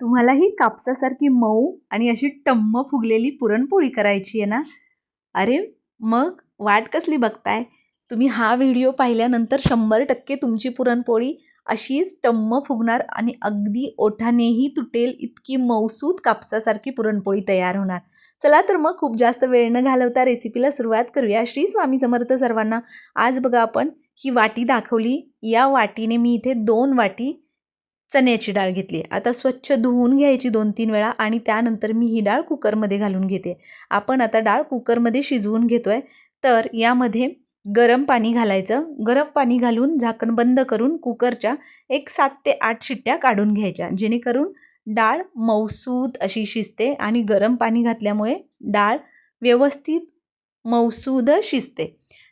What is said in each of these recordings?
तुम्हाला ही कापसासारखी मऊ आणि अशी टम्म फुगलेली पुरणपोळी करायची आहे ना? अरे मग वाट कसली बघताय? तुम्ही हा व्हिडिओ पाहिल्यानंतर शंभर टक्के तुमची पुरणपोळी अशीच टम्म फुगणार आणि अगदी ओठानेही तुटेल इतकी मौसूद कापसासारखी पुरणपोळी तयार होणार. चला तर मग खूप जास्त वेळ न घालवता रेसिपीला सुरुवात करूया. श्री स्वामी समर्थ सर्वांना आज बघा आपण ही वाटी दाखवली. या वाटीने मी इथे दोन वाटी चण्याची डाळ घेतली. आता स्वच्छ धुवून घ्यायची दोन तीन वेळा आणि त्यानंतर मी ही डाळ कुकरमध्ये घालून घेते. आपण आता डाळ कुकरमध्ये शिजवून घेतो आहे तर यामध्ये गरम पाणी घालायचं. गरम पाणी घालून झाकण बंद करून कुकरच्या एक सात ते आठ शिट्ट्या काढून घ्यायच्या. जेणेकरून डाळ मौसूद अशी शिजते आणि गरम पाणी घातल्यामुळे डाळ व्यवस्थित मौसूद शिजते.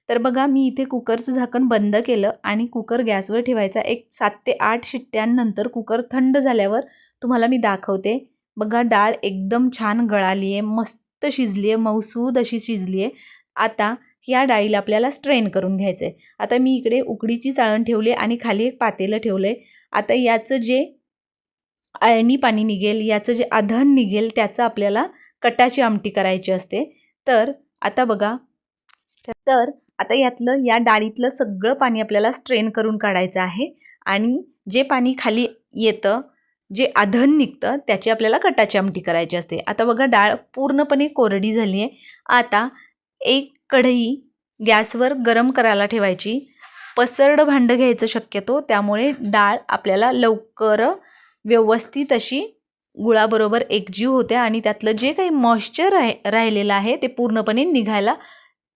तर बघा मी इथे कुकरचं झाकण बंद केलं आणि कुकर गॅसवर ठेवायचा एक सात ते आठ शिट्ट्यांनंतर कुकर थंड झाल्यावर तुम्हाला मी दाखवते. बघा डाळ एकदम छान गळाली आहे मस्त शिजली आहे मौसूद अशी शिजली आहे आता या डाळीला आपल्याला स्ट्रेन करून घ्यायचं आहे आता मी इकडे उकडीची चाळण ठेवली आणि खाली एक पातेलं ठेवलं आहे आता याचं जे अळणी पाणी निघेल याचं जे आधण निघेल त्याचं आपल्याला कटाची आमटी करायची असते. तर आता बघा. तर आता यातलं या डाळीतलं सगळं पाणी आपल्याला स्ट्रेन करून काढायचं आहे आणि जे पाणी खाली येतं जे आधन निघतं त्याची आपल्याला कटाची आमटी करायची असते. आता बघा डाळ पूर्णपणे कोरडी झाली आहे. आता एक कढई गॅसवर गरम करायला ठेवायची. पसरडं भांडं घ्यायचं शक्यतो त्यामुळे डाळ आपल्याला लवकर व्यवस्थित अशी गुळाबरोबर एकजीव होते आणि त्यातलं जे काही मॉइश्चर राहि राहिलेलं आहे ते पूर्णपणे निघायला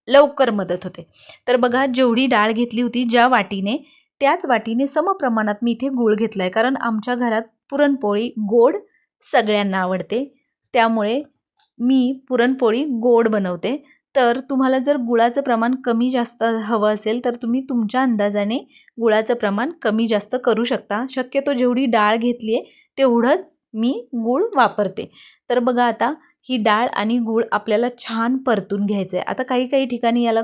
लवकर मदत होते. तर बघा जेवढी डाळ घेतली होती ज्या वाटीने त्याच वाटीने समप्रमाणात मी इथे गूळ घेतला आहे कारण आमच्या घरात पुरणपोळी गोड सगळ्यांना आवडते. त्यामुळे मी पुरणपोळी गोड बनवते. तर तुम्हाला जर गुळाचं प्रमाण कमी जास्त हवं असेल तर तुम्ही तुमच्या अंदाजाने गुळाचं प्रमाण कमी जास्त करू शकता. शक्यतो जेवढी डाळ घेतली आहे तेवढंच मी गूळ वापरते. तर बघा आता ही डाळ आणि गूळ आपल्याला छान परतून घ्यायचं आहे आता काही काही ठिकाणी याला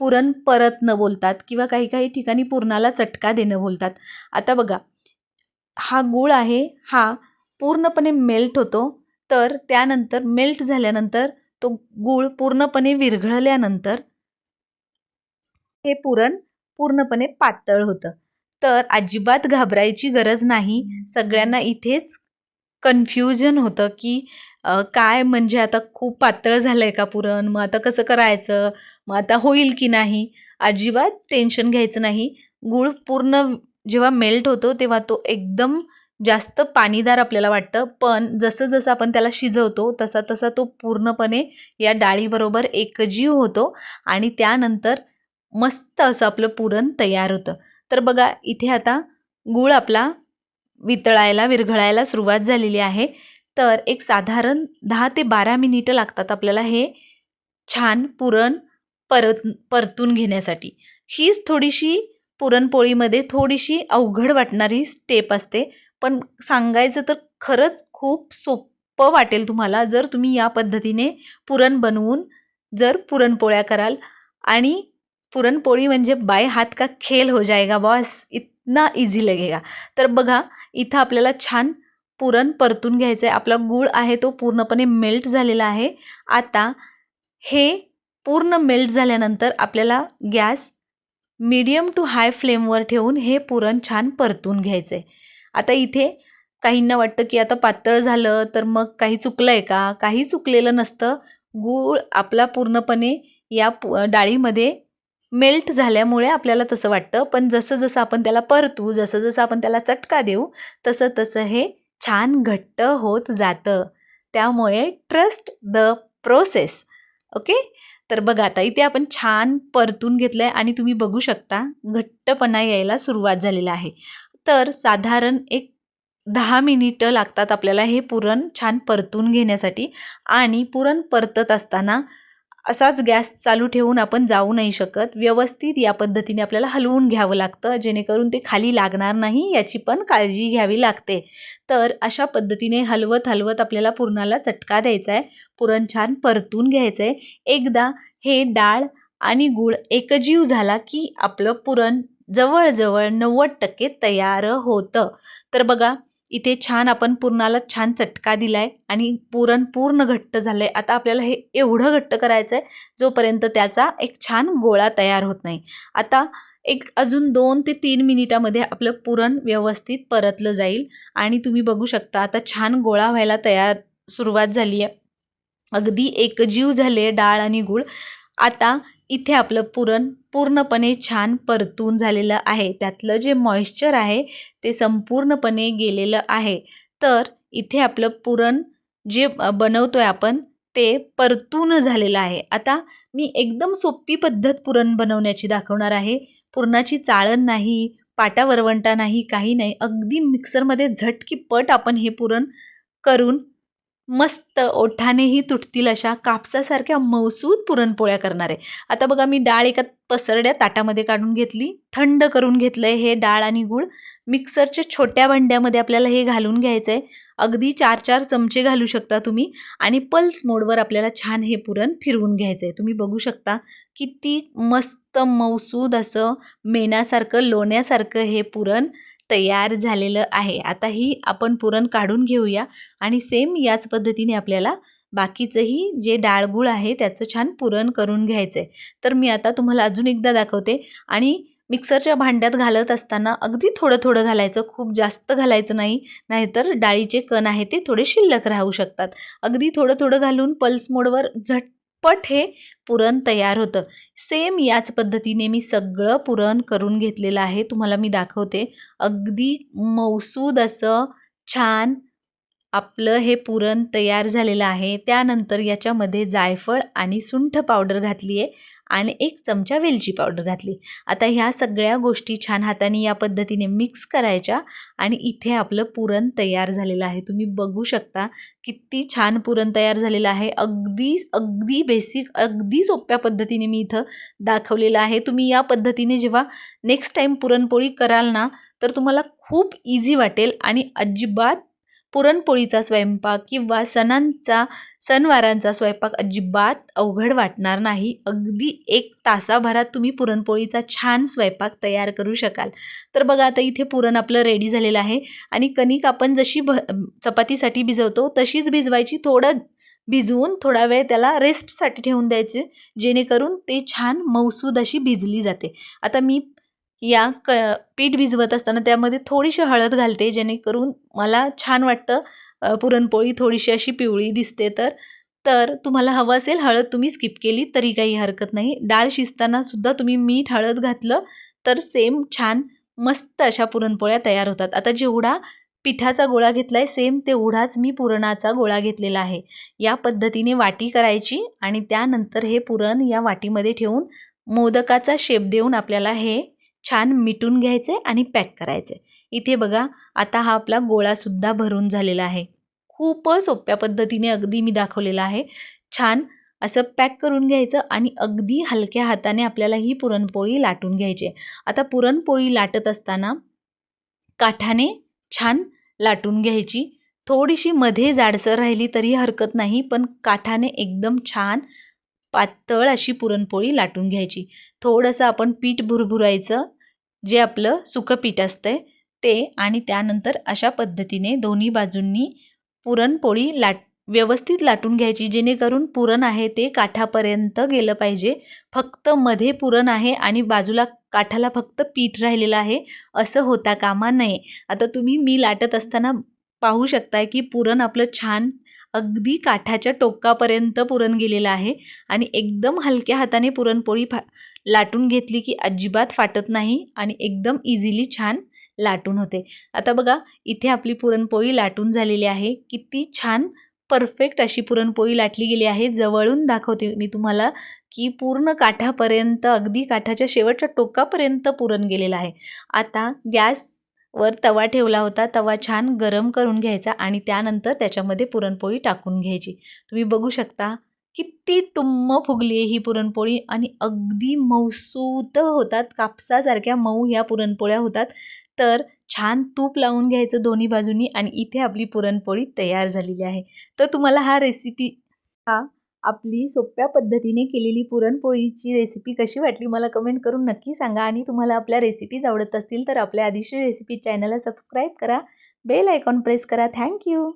पुरण परत न बोलतात किंवा काही काही ठिकाणी पुरणाला चटका देणं बोलतात. आता बघा हा गूळ आहे हा पूर्णपणे मेल्ट होतो तर त्यानंतर मेल्ट झाल्यानंतर तो गूळ पूर्णपणे विरघळल्यानंतर हे पुरण पूर्णपणे पातळ होतं. तर अजिबात घाबरायची गरज नाही. सगळ्यांना इथेच कन्फ्युजन होतं की काय म्हणजे आता खूप पातळ झालं आहे का पुरण? मग आता कसं करायचं? मग आता होईल की नाही? अजिबात टेन्शन घ्यायचं नाही. गूळ पूर्ण जेव्हा मेल्ट होतो तेव्हा तो एकदम जास्त पाणीदार आपल्याला वाटतं. पण जसं जसं आपण त्याला शिजवतो तसा तसा तो पूर्णपणे या डाळीबरोबर एकजीव होतो आणि त्यानंतर मस्त असं आपलं पुरण तयार होतं. तर बघा इथे आता गूळ आपला वितळायला विरघळायला सुरुवात झालेली आहे. तर एक साधारण दहा ते बारा मिनिटं लागतात आपल्याला हे छान पुरण परत परतून घेण्यासाठी. हीच थोडीशी पुरणपोळीमध्ये थोडीशी अवघड वाटणारी स्टेप असते. पण सांगायचं तर खरंच खूप सोपं वाटेल तुम्हाला जर तुम्ही या पद्धतीने पुरण बनवून जर पुरणपोळ्या कराल. आणि पुरणपोळी म्हणजे बाय हात का खेल हो जाएगा बॉस. इतना इझी लगेगा. तर बघा इथं आपल्याला छान पुरण परतून घ्यायचं आहे आपला गूळ आहे तो पूर्णपणे मेल्ट झालेला आहे. आता हे पूर्ण मेल्ट झाल्यानंतर आपल्याला गॅस मीडियम टू हाय फ्लेमवर ठेवून हे पुरण छान परतून घ्यायचं आहे आता इथे काहींना वाटतं की आता पातळ झालं तर मग काही चुकलं आहे का? काही चुकलेलं नसतं. गूळ आपला पूर्णपणे या पु डाळीमध्ये मेल्ट झाल्यामुळे आपल्याला तसं वाटतं. पण जसं जसं आपण त्याला परतू जसं जसं आपण त्याला चटका देऊ तसं तसं हे छान घट्ट होत जातं. त्यामुळे ट्रस्ट द प्रोसेस ओके तर बघा आता इथे आपण छान परतून घेतलं आहे आणि तुम्ही बघू शकता घट्टपणा यायला सुरुवात झालेला आहे. तर साधारण एक दहा मिनिटं लागतात आपल्याला हे पुरण छान परतून घेण्यासाठी आणि पुरण परतत असताना असाच गॅस चालू ठेवून आपण जाऊ नाही शकत. व्यवस्थित या पद्धतीने आपल्याला हलवून घ्यावं लागतं जेणेकरून ते खाली लागणार नाही याची पण काळजी घ्यावी लागते. तर अशा पद्धतीने हलवत हलवत आपल्याला पुरणाला चटका द्यायचा आहे पुरण छान परतून घ्यायचं आहे एकदा हे डाळ आणि गूळ एकजीव झाला की आपलं पुरण जवळजवळ नव्वद टक्के तयार होतं. तर बघा इथे छान आपण पुरणाला छान चटका दिलाय आणि पुरण पूर्ण घट्ट झालंय. आता आपल्याला हे एवढं घट्ट करायचं आहे जोपर्यंत त्याचा एक छान गोळा तयार होत नाही. आता एक अजून दोन ते तीन मिनिटामध्ये आपलं पुरण व्यवस्थित परतलं जाईल आणि तुम्ही बघू शकता आता छान गोळा व्हायला तयार सुरुवात झाली आहे अगदी एकजीव झाले डाळ आणि गूळ. आता इथे आपलं पुरण पूर्णपणे छान परतून झालेलं आहे. त्यातलं जे मॉइश्चर आहे ते संपूर्णपणे गेलेलं आहे. तर इथे आपलं पुरण जे बनवतो आहे आपण ते परतून झालेलं आहे. आता मी एकदम सोपी पद्धत पुरण बनवण्याची दाखवणार आहे. पुरणाची चाळण नाही पाटा वरवंटा नाही काही नाही. अगदी मिक्सरमध्ये झटकी पट आपण हे पुरण करून मस्त ओठानेही तुटतील अशा कापसासारख्या मौसूद पुरणपोळ्या करणार. आहे आता बघा मी डाळ एका पसरड्या ताटामध्ये काढून घेतली. थंड करून घेतलं आहे हे डाळ आणि गूळ. मिक्सरच्या छोट्या भांड्यामध्ये आपल्याला हे घालून घ्यायचं आहे अगदी चार चार चमचे घालू शकता तुम्ही आणि पल्स मोडवर आपल्याला छान हे पुरण फिरवून घ्यायचं आहे तुम्ही बघू शकता किती मस्त मौसूद असं मेणासारखं लोण्यासारखं हे पुरण तयार झालेलं आहे. आता ही आपण पुरण काढून घेऊया आणि सेम याच पद्धतीने आपल्याला बाकीचंही जे डाळगुळ आहे त्याचं छान पुरण करून घ्यायचं आहे तर मी आता तुम्हाला अजून एकदा दाखवते आणि मिक्सरच्या भांड्यात घालत असताना अगदी थोडं थोडं घालायचं खूप जास्त घालायचं नाही नाहीतर डाळीचे कण आहे ते थोडे शिल्लक राहू शकतात. अगदी थोडं थोडं घालून पल्स मोडवर पट हे पुरण तयार होतं. सेम याच पद्धतीने मी सगळं पुरण करून घेतलेलं आहे. तुम्हाला मी दाखवते. अगदी मौसूद असं छान आपलं हे पुरण तयार झालेलं आहे. त्यानंतर याच्यामध्ये जायफळ आणि सुंठ पावडर घातली आहे आणि एक चमचा वेलची पावडर घातली. आता ह्या सगळ्या गोष्टी छान हाताने या पद्धतीने मिक्स करायच्या आणि इथे आपलं पुरण तयार झालेलं आहे. तुम्ही बघू शकता किती छान पुरण तयार झालेलं आहे. अगदी अगदी बेसिक अगदी सोप्या पद्धतीने मी इथं दाखवलेलं आहे. तुम्ही या पद्धतीने जेव्हा नेक्स्ट टाईम पुरणपोळी कराल ना तर तुम्हाला खूप इझी वाटेल आणि अजिबात पुरणपोळीचा स्वयंपाक किंवा सणांचा सणवारांचा स्वयंपाक अजिबात अवघड वाटणार नाही. अगदी एक तासाभरात तुम्ही पुरणपोळीचा छान स्वयंपाक तयार करू शकाल. तर बघा आता इथे पुरण आपलं रेडी झालेलं आहे आणि कणिक आपण जशी भ चपातीसाठी भिजवतो तशीच भिजवायची. थोडं भिजवून थोडा वेळ त्याला रेस्टसाठी ठेवून द्यायचे जेणेकरून ते छान मौसूद अशी भिजली जाते. आता मी या क पीठ भिजवत असताना त्यामध्ये थोडीशी हळद घालते जेणेकरून मला छान वाटतं पुरणपोळी थोडीशी अशी पिवळी दिसते तर. तर तुम्हाला हवं असेल हळद तुम्ही स्किप केली तरी काही हरकत नाही. डाळ शिजताना सुद्धा तुम्ही मीठ हळद घातलं तर सेम छान मस्त अशा पुरणपोळ्या तयार होतात. आता जेवढा पिठाचा गोळा घेतला आहे सेम तेवढाच मी पुरणाचा गोळा घेतलेला आहे. या पद्धतीने वाटी करायची आणि त्यानंतर हे पुरण या वाटीमध्ये ठेवून मोदकाचा शेप देऊन आपल्याला हे छान मिटून घ्यायचे आणि पॅक करायचे. इथे बघा आता हा आपला गोळासुद्धा भरून झालेला आहे. खूपच सोप्या पद्धतीने अगदी मी दाखवलेला आहे. छान असं पॅक करून घ्यायचं आणि अगदी हलक्या हाताने आपल्याला ही पुरणपोळी लाटून घ्यायची आता पुरणपोळी लाटत असताना काठाने छान लाटून घ्यायची. थोडीशी मध्ये जाडसर राहिली तरी हरकत नाही पण काठाने एकदम छान पातळ अशी पुरणपोळी लाटून घ्यायची. थोडंसं आपण पीठ भुरभुरायचं जे आपलं सुकं पीठ असतं ते आणि त्यानंतर अशा पद्धतीने दोन्ही बाजूंनी पुरणपोळी लाट व्यवस्थित लाटून घ्यायची जेणेकरून पुरण आहे ते काठापर्यंत गेलं पाहिजे. फक्त मध्ये पुरण आहे आणि बाजूला काठाला फक्त पीठ राहिलेलं आहे असं होता कामा नये. आता तुम्ही मी लाटत असताना पाहू शकताय की पुरण आपलं छान अगदी काठाच्या टोकापर्यंत पुरण गेलेलं आहे आणि एकदम हलक्या हाताने पुरणपोळी फा लाटून घेतली की अजिबात फाटत नाही आणि एकदम इझिली छान लाटून होते. आता बघा इथे आपली पुरणपोळी लाटून झालेली आहे. किती छान परफेक्ट अशी पुरणपोळी लाटली गेली आहे. जवळून दाखवते मी तुम्हाला की पूर्ण काठापर्यंत अगदी काठाच्या शेवटच्या टोकापर्यंत पुरण गेलेलं आहे. आता गॅस वर तवा ठेवला होता. तवा छान गरम करून घ्यायचा आणि त्यानंतर त्याच्यामध्ये पुरणपोळी टाकून घ्यायची. तुम्ही बघू शकता किती टुम्म फुगली आहे ही पुरणपोळी आणि अगदी मौसूत होतात. कापसासारख्या मऊ ह्या पुरणपोळ्या होतात. तर छान तूप लावून घ्यायचं दोन्ही बाजूनी आणि इथे आपली पुरणपोळी तयार झालेली आहे. तर तुम्हाला हा रेसिपी हा आपली सोप्या पद्धतीने केलेली पुरणपोळीची रेसिपी कशी वाटली मला कमेंट करून नक्की सांगा आणि तुम्हाला आपल्या रेसिपीज आवडत असतील तर आपल्या आधीशी रेसिपी चॅनलला सबस्क्राईब करा. बेल आयकॉन प्रेस करा. Thank you